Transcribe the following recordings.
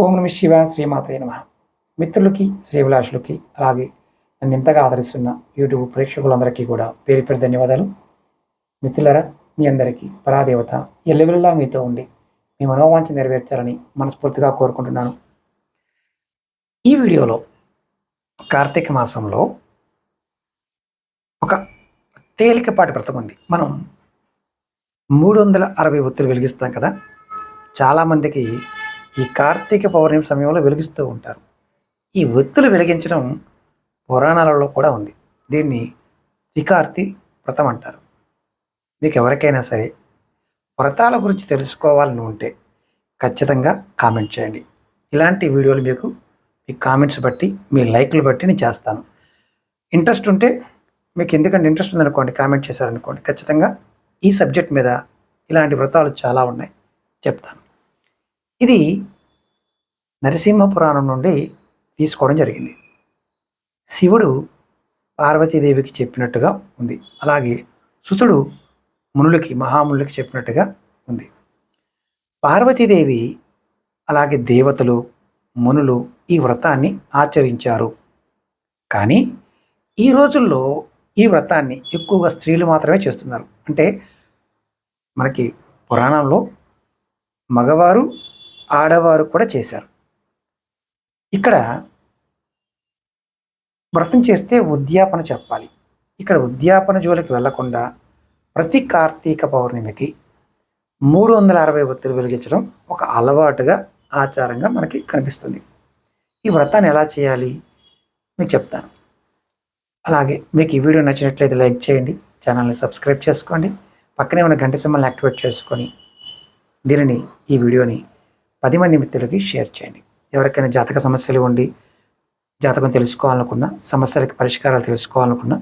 ఓం నమ శివ శ్రీమాత్రే నమ. మిత్రులకి శ్రీభిలాషులకి అలాగే నన్ను ఇంతగా ఆదరిస్తున్న యూట్యూబ్ ప్రేక్షకులందరికీ కూడా పేరు పేరు ధన్యవాదాలు. మిత్రులరా మీ అందరికీ పరాదేవత ఎల్లవెల్లా మీతో ఉండి మీ మనోవాంఛ నెరవేర్చాలని మనస్ఫూర్తిగా కోరుకుంటున్నాను. ఈ వీడియోలో కార్తీక మాసంలో ఒక తేలికపాటి వ్రతం ఉంది. మనం మూడు వందల అరవై ఒత్తులు వెలిగిస్తాం కదా. చాలామందికి ఈ కార్తీక పౌర్ణమి సమయంలో వెలిగిస్తూ ఉంటారు. ఈ ఒత్తులు వెలిగించడం పురాణాలలో కూడా ఉంది. దీన్ని త్రికార్తి వ్రతం అంటారు. మీకు ఎవరికైనా సరే వ్రతాల గురించి తెలుసుకోవాలని ఉంటే ఖచ్చితంగా కామెంట్ చేయండి. ఇలాంటి వీడియోలు మీకు మీ కామెంట్స్ బట్టి మీ లైక్లు బట్టి నేను చేస్తాను. ఇంట్రెస్ట్ ఉంటే మీకు ఎందుకంటే ఇంట్రెస్ట్ ఉందనుకోండి కామెంట్ చేశారనుకోండి ఖచ్చితంగా ఈ సబ్జెక్ట్ మీద ఇలాంటి వ్రతాలు చాలా ఉన్నాయి చెప్తాను. ఇది నరసింహ పురాణం నుండి తీసుకోవడం జరిగింది. శివుడు పార్వతీదేవికి చెప్పినట్టుగా ఉంది. అలాగే సుతుడు మునులకి మహామునులకి చెప్పినట్టుగా ఉంది. పార్వతీదేవి అలాగే దేవతలు మునులు ఈ వ్రతాన్ని ఆచరించారు. కానీ ఈ రోజుల్లో ఈ వ్రతాన్ని ఎక్కువగా స్త్రీలు మాత్రమే చేస్తున్నారు. అంటే మనకి పురాణంలో మగవారు ఆడవారు కూడా చేశారు. ఇక్కడ వ్రతం చేస్తే ఉద్యాపన చెప్పాలి. ఇక్కడ ఉద్యాపన జోలికి వెళ్ళకుండా ప్రతి కార్తీక పౌర్ణమికి మూడు వందల అరవై ఒత్తులు వెలిగించడం ఒక అలవాటుగా ఆచారంగా మనకి కనిపిస్తుంది. ఈ వ్రతాన్ని ఎలా చేయాలి? మీకు చెప్తాను. అలాగే మీకు ఈ వీడియో నచ్చినట్లయితే లైక్ చేయండి ఛానల్ని సబ్స్క్రైబ్ చేసుకోండి పక్కనే ఉన్న గంట సింబల్ని యాక్టివేట్ చేసుకొని దీనిని ఈ వీడియోని పది మంది మిత్రులకి షేర్ చేయండి. ఎవరికైనా జాతక సమస్యలు ఉండి జాతకం తెలుసుకోవాలనుకున్నా సమస్యలకి పరిష్కారాలు తెలుసుకోవాలనుకున్నా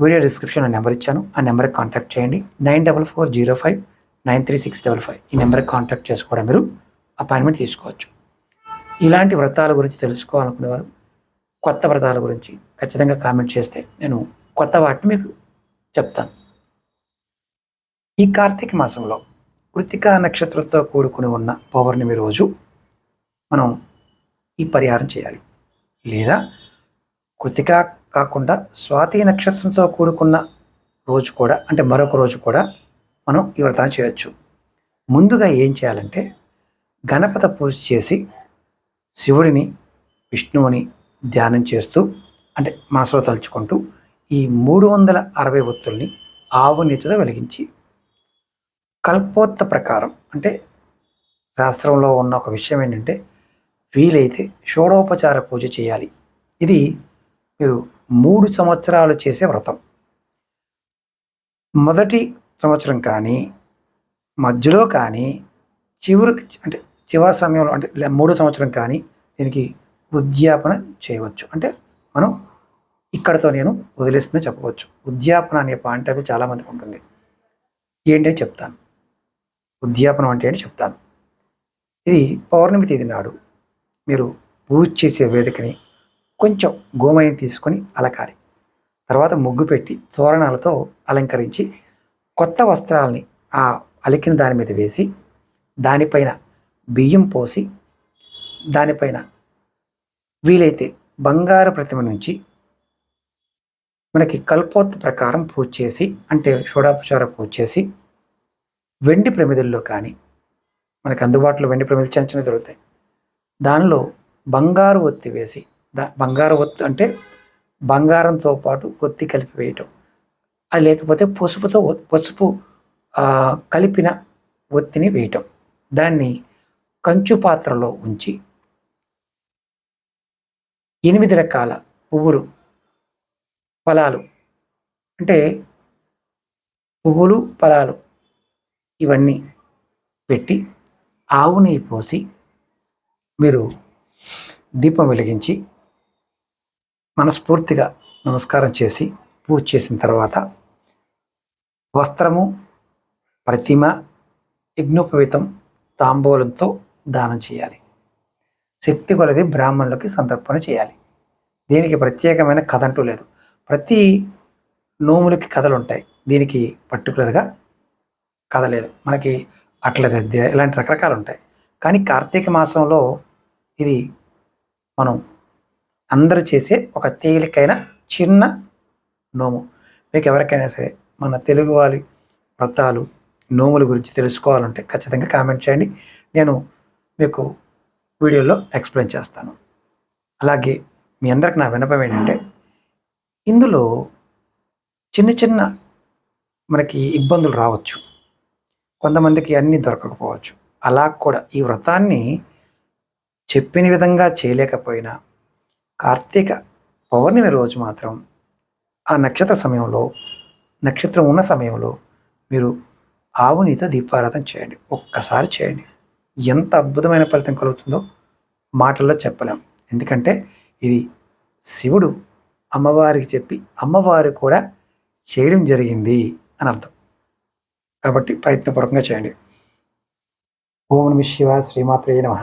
వీడియో డిస్క్రిప్షన్లో నెంబర్ ఇచ్చాను. ఆ నెంబర్కి కాంటాక్ట్ చేయండి. Nine double four zero five nine three six double five ఈ నెంబర్కి కాంటాక్ట్ చేసుకోవడం మీరు అపాయింట్మెంట్ తీసుకోవచ్చు. ఇలాంటి వ్రతాల గురించి తెలుసుకోవాలనుకునేవారు కొత్త వ్రతాల గురించి ఖచ్చితంగా కామెంట్ చేస్తే నేను కొత్త వాటిని మీకు చెప్తాను. ఈ కార్తీక మాసంలో కృతికా నక్షత్రంతో కూడుకుని ఉన్న పౌర్ణమి రోజు మనం ఈ పరిహారం చేయాలి. లేదా కృతికా కాకుండా స్వాతి నక్షత్రంతో కూడుకున్న రోజు కూడా అంటే మరొక రోజు కూడా మనం ఈ వ్రతాన్ని చేయొచ్చు. ముందుగా ఏం చేయాలంటే గణపత పూజ చేసి శివుడిని విష్ణువుని ధ్యానం చేస్తూ అంటే మనసులో తలుచుకుంటూ ఈ మూడు వందల అరవై ఒత్తుల్ని ఆవు నీతితో వెలిగించి కల్పోత్త ప్రకారం అంటే శాస్త్రంలో ఉన్న ఒక విషయం ఏంటంటే వీలైతే షోడోపచార పూజ చేయాలి. ఇది మీరు మూడు సంవత్సరాలు చేసే వ్రతం. మొదటి సంవత్సరం కానీ మధ్యలో కానీ చివరి అంటే చివరి సమయంలో అంటే మూడు మూడో సంవత్సరం కానీ దీనికి ఉద్యాపన చేయవచ్చు. అంటే మనం ఇక్కడతో నేను వదిలేస్తుందని చెప్పవచ్చు. ఉద్యాపన అనే పాయింట్ అవి చాలామందికి ఉంటుంది. ఏంటంటే చెప్తాను. ఉద్యాపనం అంటే అని చెప్తాను. ఇది పౌర్ణమి తేదీ నాడు మీరు పూజ చేసే వేదికని కొంచెం గోమయం తీసుకొని అలకాలి తర్వాత ముగ్గు పెట్టి తోరణాలతో అలంకరించి కొత్త వస్త్రాలని ఆ అలికిన దాని మీద వేసి దానిపైన బియ్యం పోసి దానిపైన వీలైతే బంగారు ప్రతిమ నుంచి మనకి కల్పోత్ ప్రకారం పూజ చేసి అంటే షోడాపచార పూజ చేసి వెండి ప్రమిదల్లో కానీ మనకు అందుబాటులో వెండి ప్రమిదలు చిన్న చిన్న దొరుకుతాయి. దానిలో బంగారు ఒత్తి వేసి దా బంగారు ఒత్తి అంటే బంగారంతో పాటు ఒత్తి కలిపి వేయటం. అది లేకపోతే పసుపుతో పసుపు కలిపిన ఒత్తిని వేయటం. దాన్ని కంచు పాత్రలో ఉంచి ఎనిమిది రకాల పువ్వులు ఫలాలు. అంటే పువ్వులు ఫలాలు. ఇవన్నీ పెట్టి ఆవు నెయ్యి పోసి మీరు దీపం వెలిగించి మనస్ఫూర్తిగా నమస్కారం చేసి పూజ చేసిన తర్వాత వస్త్రము ప్రతిమ యజ్ఞోపవితం తాంబూలంతో దానం చేయాలి. శక్తి కొలది బ్రాహ్మణులకి సంతర్పణ చేయాలి. దీనికి ప్రత్యేకమైన కథ అంటూ లేదు. ప్రతి నోములకి కథలు ఉంటాయి దీనికి పర్టికులర్గా కదలేదు మనకి అట్ల దద్య ఇలాంటి రకరకాలు ఉంటాయి కానీ కార్తీక మాసంలో ఇది మనం అందరూ చేసే ఒక తేలికైన చిన్న నోము. మీకు ఎవరికైనా సరే మన తెలుగు వారి వ్రతాలు నోముల గురించి తెలుసుకోవాలంటే ఖచ్చితంగా కామెంట్ చేయండి. నేను మీకు వీడియోలో ఎక్స్ప్లెయిన్ చేస్తాను. అలాగే మీ అందరికి నా వినపం ఏంటంటే ఇందులో చిన్న చిన్న మనకి ఇబ్బందులు రావచ్చు. కొంతమందికి అన్నీ దొరకకపోవచ్చు. అలా కూడా ఈ వ్రతాన్ని చెప్పిన విధంగా చేయలేకపోయినా కార్తీక పౌర్ణమి రోజు మాత్రం ఆ నక్షత్ర సమయంలో నక్షత్రం ఉన్న సమయంలో మీరు ఆవునితో దీపారాధన చేయండి. ఒక్కసారి చేయండి. ఎంత అద్భుతమైన ఫలితం కలుగుతుందో మాటల్లో చెప్పలేం. ఎందుకంటే ఇది శివుడు అమ్మవారికి చెప్పి అమ్మవారు కూడా చేయడం జరిగింది అని అర్థం. కాబట్టి ప్రయత్నపూర్వకంగా చేయండి. ఓం నమ శివ శ్రీమాత్రే నమ.